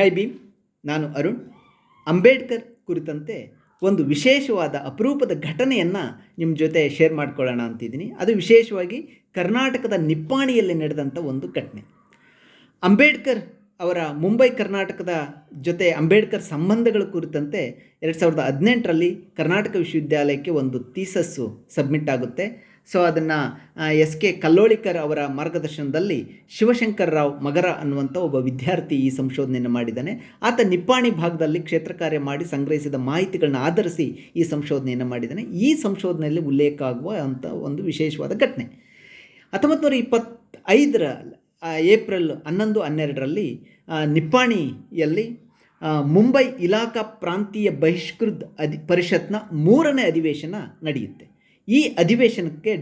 ಜೈ ಭೀಮ್, ನಾನು ಅರುಣ್. ಅಂಬೇಡ್ಕರ್ ಕುರಿತಂತೆ ಒಂದು ವಿಶೇಷವಾದ ಅಪರೂಪದ ಘಟನೆಯನ್ನು ನಿಮ್ಮ ಜೊತೆ ಶೇರ್ ಮಾಡ್ಕೊಳ್ಳೋಣ ಅಂತಿದ್ದೀನಿ. ಅದು ವಿಶೇಷವಾಗಿ ಕರ್ನಾಟಕದ ನಿಪ್ಪಾಣಿಯಲ್ಲಿ ನಡೆದಂಥ ಒಂದು ಘಟನೆ. ಅಂಬೇಡ್ಕರ್ ಅವರ ಮುಂಬೈ, ಕರ್ನಾಟಕದ ಜೊತೆ ಅಂಬೇಡ್ಕರ್ ಸಂಬಂಧಗಳ ಕುರಿತಂತೆ ಎರಡು ಸಾವಿರದ ಹದಿನೆಂಟರಲ್ಲಿ ಕರ್ನಾಟಕ ವಿಶ್ವವಿದ್ಯಾಲಯಕ್ಕೆ ಒಂದು ತೀಸಸ್ಸು ಸಬ್ಮಿಟ್ ಆಗುತ್ತೆ. ಸೊ ಅದನ್ನು ಎಸ್ ಕೆ ಕಲ್ಲೋಳಿಕರ್ ಅವರ ಮಾರ್ಗದರ್ಶನದಲ್ಲಿ ಶಿವಶಂಕರ್ ರಾವ್ ಮಗರ ಅನ್ನುವಂಥ ಒಬ್ಬ ವಿದ್ಯಾರ್ಥಿ ಈ ಸಂಶೋಧನೆಯನ್ನು ಮಾಡಿದ್ದಾನೆ. ಆತ ನಿಪ್ಪಾಣಿ ಭಾಗದಲ್ಲಿ ಕ್ಷೇತ್ರ ಕಾರ್ಯ ಮಾಡಿ ಸಂಗ್ರಹಿಸಿದ ಮಾಹಿತಿಗಳನ್ನ ಆಧರಿಸಿ ಈ ಸಂಶೋಧನೆಯನ್ನು ಮಾಡಿದ್ದಾನೆ. ಈ ಸಂಶೋಧನೆಯಲ್ಲಿ ಉಲ್ಲೇಖ ಆಗುವ ಒಂದು ವಿಶೇಷವಾದ ಘಟನೆ. ಹತ್ತೊಂಬತ್ತು ನೂರ ಇಪ್ಪತ್ತೈದರ ಏಪ್ರಿಲ್ ಹನ್ನೊಂದು, ಹನ್ನೆರಡರಲ್ಲಿ ನಿಪ್ಪಾಣಿಯಲ್ಲಿ ಮುಂಬೈ ಇಲಾಖಾ ಪ್ರಾಂತೀಯ ಬಹಿಷ್ಕೃತ ಅಧಿ, ಪರಿಷತ್ನ ಮೂರನೇ ಅಧಿವೇಶನ ನಡೆಯುತ್ತೆ. ಈ ಅಧಿವೇಶನಕ್ಕೆ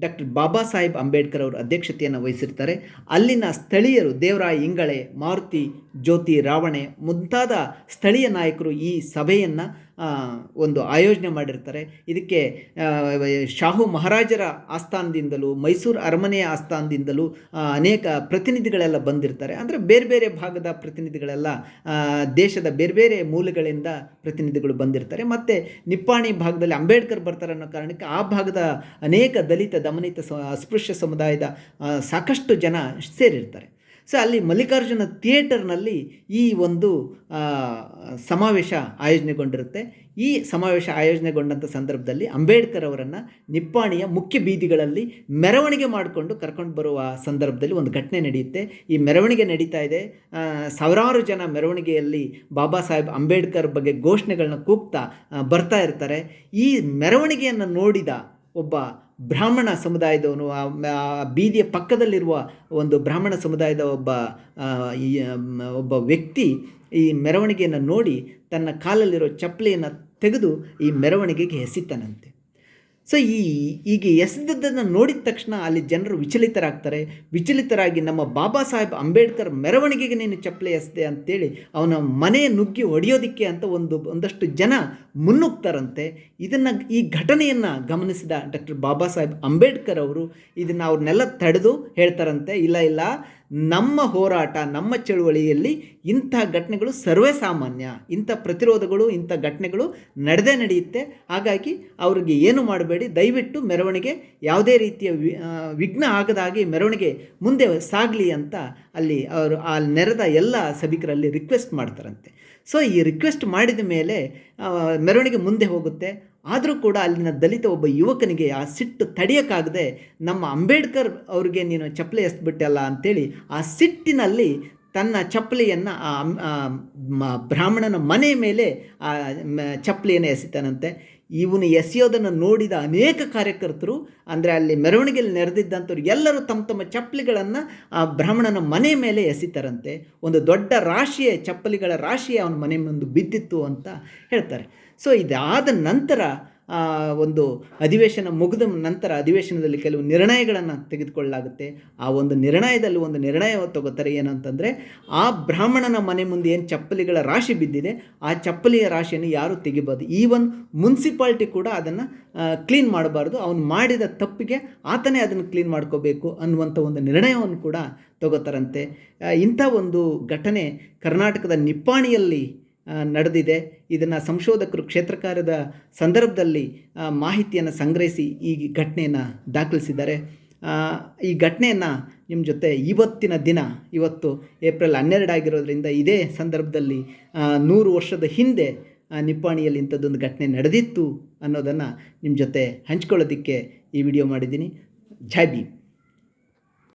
ಡಾಕ್ಟರ್ ಬಾಬಾ ಸಾಹೇಬ್ ಅಂಬೇಡ್ಕರ್ ಅವರು ಅಧ್ಯಕ್ಷತೆಯನ್ನು ವಹಿಸಿರ್ತಾರೆ. ಅಲ್ಲಿನ ಸ್ಥಳೀಯರು ದೇವರಾಯ ಇಂಗಳೆ, ಮಾರುತಿ ಜ್ಯೋತಿ ರಾವಣೆ ಮುಂತಾದ ಸ್ಥಳೀಯ ನಾಯಕರು ಈ ಸಭೆಯನ್ನು ಒಂದು ಆಯೋಜನೆ ಮಾಡಿರ್ತಾರೆ. ಇದಕ್ಕೆ ಶಾಹು ಮಹಾರಾಜರ ಆಸ್ಥಾನದಿಂದಲೂ, ಮೈಸೂರು ಅರಮನೆಯ ಆಸ್ಥಾನದಿಂದಲೂ ಅನೇಕ ಪ್ರತಿನಿಧಿಗಳೆಲ್ಲ ಬಂದಿರ್ತಾರೆ. ಅಂದರೆ ಬೇರೆ ಬೇರೆ ಭಾಗದ ಪ್ರತಿನಿಧಿಗಳೆಲ್ಲ ದೇಶದ ಬೇರೆ ಬೇರೆ ಮೂಲಗಳಿಂದ ಪ್ರತಿನಿಧಿಗಳು ಬಂದಿರ್ತಾರೆ. ಮತ್ತು ನಿಪ್ಪಾಣಿ ಭಾಗದಲ್ಲಿ ಅಂಬೇಡ್ಕರ್ ಬರ್ತಾರೆ ಅನ್ನೋ ಕಾರಣಕ್ಕೆ ಆ ಭಾಗದ ಅನೇಕ ದಲಿತ, ದಮನಿತ ಅಸ್ಪೃಶ್ಯ ಸಮುದಾಯದ ಸಾಕಷ್ಟು ಜನ ಸೇರಿರ್ತಾರೆ. ಸೊ ಅಲ್ಲಿ ಮಲ್ಲಿಕಾರ್ಜುನ ಥಿಯೇಟರ್ನಲ್ಲಿ ಈ ಒಂದು ಸಮಾವೇಶ ಆಯೋಜನೆಗೊಂಡಿರುತ್ತೆ. ಈ ಸಮಾವೇಶ ಆಯೋಜನೆಗೊಂಡಂಥ ಸಂದರ್ಭದಲ್ಲಿ ಅಂಬೇಡ್ಕರ್ ಅವರನ್ನು ನಿಪ್ಪಾಣಿಯ ಮುಖ್ಯ ಬೀದಿಗಳಲ್ಲಿ ಮೆರವಣಿಗೆ ಮಾಡಿಕೊಂಡು ಕರ್ಕೊಂಡು ಬರುವ ಸಂದರ್ಭದಲ್ಲಿ ಒಂದು ಘಟನೆ ನಡೆಯುತ್ತೆ. ಈ ಮೆರವಣಿಗೆ ನಡೀತಾ ಇದೆ. ಸಾವಿರಾರು ಜನ ಮೆರವಣಿಗೆಯಲ್ಲಿ ಬಾಬಾ ಸಾಹೇಬ್ ಅಂಬೇಡ್ಕರ್ ಬಗ್ಗೆ ಘೋಷಣೆಗಳನ್ನ ಕೂಗ್ತಾ ಬರ್ತಾ ಇರ್ತಾರೆ. ಈ ಮೆರವಣಿಗೆಯನ್ನು ನೋಡಿದ ಒಬ್ಬ ಬ್ರಾಹ್ಮಣ ಸಮುದಾಯದವನು, ಆ ಬೀದಿಯ ಪಕ್ಕದಲ್ಲಿರುವ ಒಂದು ಬ್ರಾಹ್ಮಣ ಸಮುದಾಯದ ಒಬ್ಬ ಒಬ್ಬ ವ್ಯಕ್ತಿ ಈ ಮೆರವಣಿಗೆಯನ್ನು ನೋಡಿ ತನ್ನ ಕಾಲಲ್ಲಿರೋ ಚಪ್ಪಲಿಯನ್ನು ತೆಗೆದು ಈ ಮೆರವಣಿಗೆಗೆ ಎಸಿತಾನಂತೆ ಸೊ ಈ ಈಗ ಎಸೆದದ್ದನ್ನು ನೋಡಿದ ತಕ್ಷಣ ಅಲ್ಲಿ ಜನರು ವಿಚಲಿತರಾಗ್ತಾರೆ. ವಿಚಲಿತರಾಗಿ ನಮ್ಮ ಬಾಬಾ ಸಾಹೇಬ್ ಅಂಬೇಡ್ಕರ್ ಮೆರವಣಿಗೆಗೆ ನೀನು ಚಪ್ಪಲಿ ಎಸೆದೆ ಅಂತೇಳಿ ಅವನ ಮನೆ ನುಗ್ಗಿ ಹೊಡೆಯೋದಿಕ್ಕೆ ಅಂತ ಒಂದು, ಒಂದಷ್ಟು ಜನ ಮುನ್ನುಗ್ತಾರಂತೆ. ಇದನ್ನು ಈ ಘಟನೆಯನ್ನು ಗಮನಿಸಿದ ಡಾಕ್ಟರ್ ಬಾಬಾ ಸಾಹೇಬ್ ಅಂಬೇಡ್ಕರ್ ಅವರು ಇದನ್ನು ಅವ್ರನ್ನೆಲ್ಲ ತಡೆದು ಹೇಳ್ತಾರಂತೆ, ಇಲ್ಲ ಇಲ್ಲ ನಮ್ಮ ಹೋರಾಟ, ನಮ್ಮ ಚಳುವಳಿಯಲ್ಲಿ ಇಂಥ ಘಟನೆಗಳು ಸರ್ವೇ ಸಾಮಾನ್ಯ. ಇಂಥ ಪ್ರತಿರೋಧಗಳು, ಇಂಥ ಘಟನೆಗಳು ನಡೆದೇ ನಡೆಯುತ್ತೆ. ಹಾಗಾಗಿ ಅವರಿಗೆ ಏನು ಮಾಡಬೇಡಿ, ದಯವಿಟ್ಟು ಮೆರವಣಿಗೆ ಯಾವುದೇ ರೀತಿಯ ವಿಘ್ನ ಆಗದಾಗಿ ಮೆರವಣಿಗೆ ಮುಂದೆ ಸಾಗಲಿ ಅಂತ ಅಲ್ಲಿ ಅವರು, ಆ ನೆರೆದ ಎಲ್ಲ ಸಭಿಕರಲ್ಲಿ ರಿಕ್ವೆಸ್ಟ್ ಮಾಡ್ತಾರಂತೆ. ಸೊ ಈ ರಿಕ್ವೆಸ್ಟ್ ಮಾಡಿದ ಮೇಲೆ ಮೆರವಣಿಗೆ ಮುಂದೆ ಹೋಗುತ್ತೆ. ಆದರೂ ಕೂಡ ಅಲ್ಲಿನ ದಲಿತ ಒಬ್ಬ ಯುವಕನಿಗೆ ಆ ಸಿಟ್ಟು ತಡೆಯೋಕ್ಕಾಗದೆ ನಮ್ಮ ಅಂಬೇಡ್ಕರ್ ಅವ್ರಿಗೆ ನೀನು ಚಪ್ಪಲಿ ಎಸ್ಬಿಟ್ಟಲ್ಲ ಅಂತೇಳಿ ಆ ಸಿಟ್ಟಿನಲ್ಲಿ ತನ್ನ ಚಪ್ಪಲಿಯನ್ನು ಆ ಬ್ರಾಹ್ಮಣನ ಮನೆ ಮೇಲೆ ಆ ಚಪ್ಪಲಿಯನ್ನು ಎಸಿತಾನಂತೆ. ಇವನು ಎಸೆಯೋದನ್ನು ನೋಡಿದ ಅನೇಕ ಕಾರ್ಯಕರ್ತರು, ಅಂದರೆ ಅಲ್ಲಿ ಮೆರವಣಿಗೆಯಲ್ಲಿ ನೆರೆದಿದ್ದಂಥವ್ರು ಎಲ್ಲರೂ ತಮ್ಮ ತಮ್ಮ ಚಪ್ಪಲಿಗಳನ್ನು ಆ ಬ್ರಾಹ್ಮಣನ ಮನೆ ಮೇಲೆ ಎಸಿತಾರಂತೆ. ಒಂದು ದೊಡ್ಡ ರಾಶಿಯ ಚಪ್ಪಲಿಗಳ ರಾಶಿ ಅವನ ಮನೆ ಮುಂದೆ ಬಿದ್ದಿತ್ತು ಅಂತ ಹೇಳ್ತಾರೆ. ಸೊ ಇದಾದ ನಂತರ ಒಂದು ಅಧಿವೇಶನ ಮುಗಿದ ನಂತರ ಅಧಿವೇಶನದಲ್ಲಿ ಕೆಲವು ನಿರ್ಣಯಗಳನ್ನು ತೆಗೆದುಕೊಳ್ಳಲಾಗುತ್ತೆ. ಆ ಒಂದು ನಿರ್ಣಯದಲ್ಲಿ ಒಂದು ನಿರ್ಣಯ ತಗೋತಾರೆ ಏನಂತಂದರೆ ಆ ಬ್ರಾಹ್ಮಣನ ಮನೆ ಮುಂದೆ ಏನು ಚಪ್ಪಲಿಗಳ ರಾಶಿ ಬಿದ್ದಿದೆ ಆ ಚಪ್ಪಲಿಯ ರಾಶಿಯನ್ನು ಯಾರು ತೆಗಿಬಾರ್ದು ಈವನ್ ಮುನ್ಸಿಪಾಲ್ಟಿ ಕೂಡ ಅದನ್ನು ಕ್ಲೀನ್ ಮಾಡಬಾರ್ದು. ಅವನು ಮಾಡಿದ ತಪ್ಪಿಗೆ ಆತನೇ ಅದನ್ನು ಕ್ಲೀನ್ ಮಾಡ್ಕೋಬೇಕು ಅನ್ನುವಂಥ ಒಂದು ನಿರ್ಣಯವನ್ನು ಕೂಡ ತಗೋತಾರಂತೆ. ಆ, ಇಂಥ ಒಂದು ಘಟನೆ ಕರ್ನಾಟಕದ ನಿಪ್ಪಾಣಿಯಲ್ಲಿ ಆ, ನಡೆದಿದೆ. ಇದನ್ನು ಸಂಶೋಧಕರು ಕ್ಷೇತ್ರ ಕಾರ್ಯದ ಸಂದರ್ಭದಲ್ಲಿ ಮಾಹಿತಿಯನ್ನು ಸಂಗ್ರಹಿಸಿ ಈ ಘಟನೆಯನ್ನು ದಾಖಲಿಸಿದ್ದಾರೆ. ಈ ಘಟನೆಯನ್ನು ನಿಮ್ಮ ಜೊತೆ ಇವತ್ತಿನ ದಿನ, ಇವತ್ತು ಏಪ್ರಿಲ್ ಹನ್ನೆರಡು ಆಗಿರೋದ್ರಿಂದ ಇದೇ ಸಂದರ್ಭದಲ್ಲಿ ನೂರು ವರ್ಷದ ಹಿಂದೆ ನಿಪ್ಪಾಣಿಯಲ್ಲಿ ಇಂಥದ್ದೊಂದು ಘಟನೆ ನಡೆದಿತ್ತು ಅನ್ನೋದನ್ನು ನಿಮ್ಮ ಜೊತೆ ಹಂಚ್ಕೊಳ್ಳೋದಕ್ಕೆ ಈ ವಿಡಿಯೋ ಮಾಡಿದ್ದೀನಿ. ಜೈ